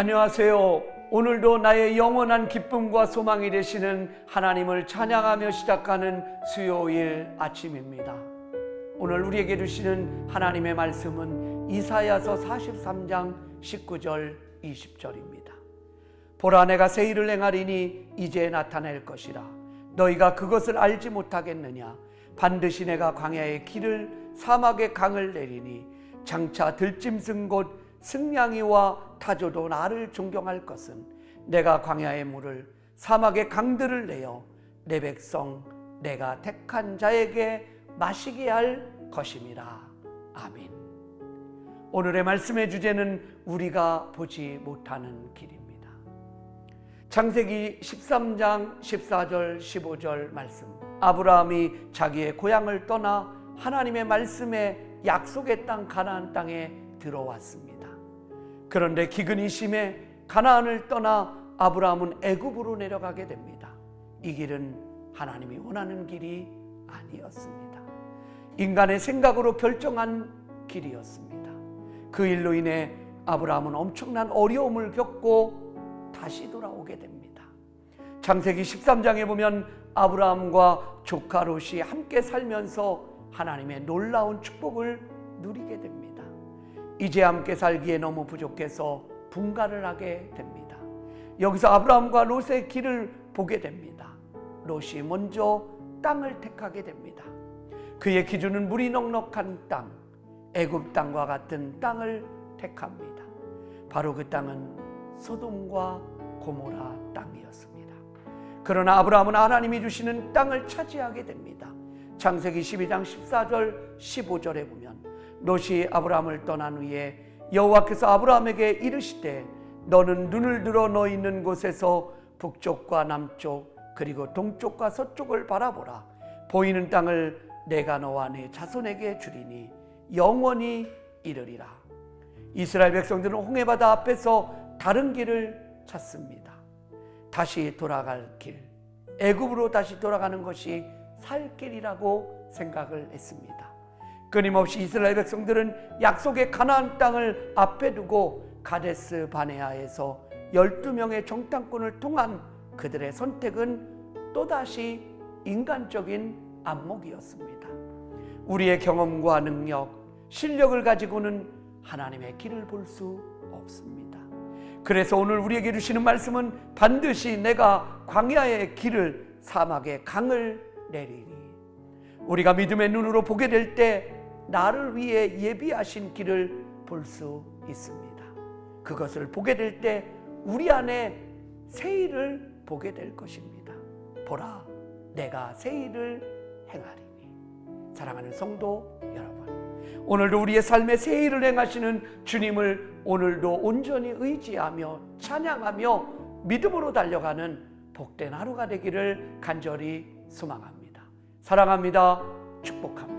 안녕하세요. 오늘도 나의 영원한 기쁨과 소망이 되시는 하나님을 찬양하며 시작하는 수요일 아침입니다. 오늘 우리에게 주시는 하나님의 말씀은 이사야서 43장 19절 20절입니다. 보라 내가 새 일을 행하리니 이제 나타낼 것이라 너희가 그것을 알지 못하겠느냐 반드시 내가 광야의 길을 사막의 강을 내리니 장차 들짐승 곧 승냥이와 타조도 나를 존경할 것은 내가 광야의 물을 사막의 강들을 내어 내 백성 내가 택한 자에게 마시게 할 것임이라 아멘. 오늘의 말씀의 주제는 우리가 보지 못하는 길입니다. 창세기 13장 14절 15절 말씀. 아브라함이 자기의 고향을 떠나 하나님의 말씀에 약속의 땅 가나안 땅에 들어왔습니다. 그런데 기근이 심해 가나안을 떠나 아브라함은 애굽으로 내려가게 됩니다. 이 길은 하나님이 원하는 길이 아니었습니다. 인간의 생각으로 결정한 길이었습니다. 그 일로 인해 아브라함은 엄청난 어려움을 겪고 다시 돌아오게 됩니다. 창세기 13장에 보면 아브라함과 조카 롯이 함께 살면서 하나님의 놀라운 축복을 누리게 됩니다. 이제 함께 살기에 너무 부족해서 분가를 하게 됩니다. 여기서 아브라함과 롯의 길을 보게 됩니다. 롯이 먼저 땅을 택하게 됩니다. 그의 기준은 물이 넉넉한 땅, 애굽 땅과 같은 땅을 택합니다. 바로 그 땅은 소돔과 고모라 땅이었습니다. 그러나 아브라함은 하나님이 주시는 땅을 차지하게 됩니다. 창세기 12장 14절 15절에 보면 롯이 아브라함을 떠난 후에 여호와께서 아브라함에게 이르시되 너는 눈을 들어 너 있는 곳에서 북쪽과 남쪽 그리고 동쪽과 서쪽을 바라보라. 보이는 땅을 내가 너와 네 자손에게 주리니 영원히 이르리라. 이스라엘 백성들은 홍해 바다 앞에서 다른 길을 찾습니다. 다시 돌아갈 길 애굽으로 다시 돌아가는 것이 살 길이라고 생각을 했습니다 끊임없이 이스라엘 백성들은 약속의 가나안 땅을 앞에 두고 가데스 바네아에서 12명의 정탐꾼을 통한 그들의 선택은 또다시 인간적인 안목이었습니다. 우리의 경험과 능력, 실력을 가지고는 하나님의 길을 볼 수 없습니다. 그래서 오늘 우리에게 주시는 말씀은 반드시 내가 광야의 길을 사막의 강을 내리리. 우리가 믿음의 눈으로 보게 될 때 나를 위해 예비하신 길을 볼 수 있습니다. 그것을 보게 될 때 우리 안에 새 일을 보게 될 것입니다. 보라, 내가 새 일을 행하리니. 사랑하는 성도 여러분, 오늘도 우리의 삶에 새 일을 행하시는 주님을 오늘도 온전히 의지하며 찬양하며 믿음으로 달려가는 복된 하루가 되기를 간절히 소망합니다. 사랑합니다. 축복합니다.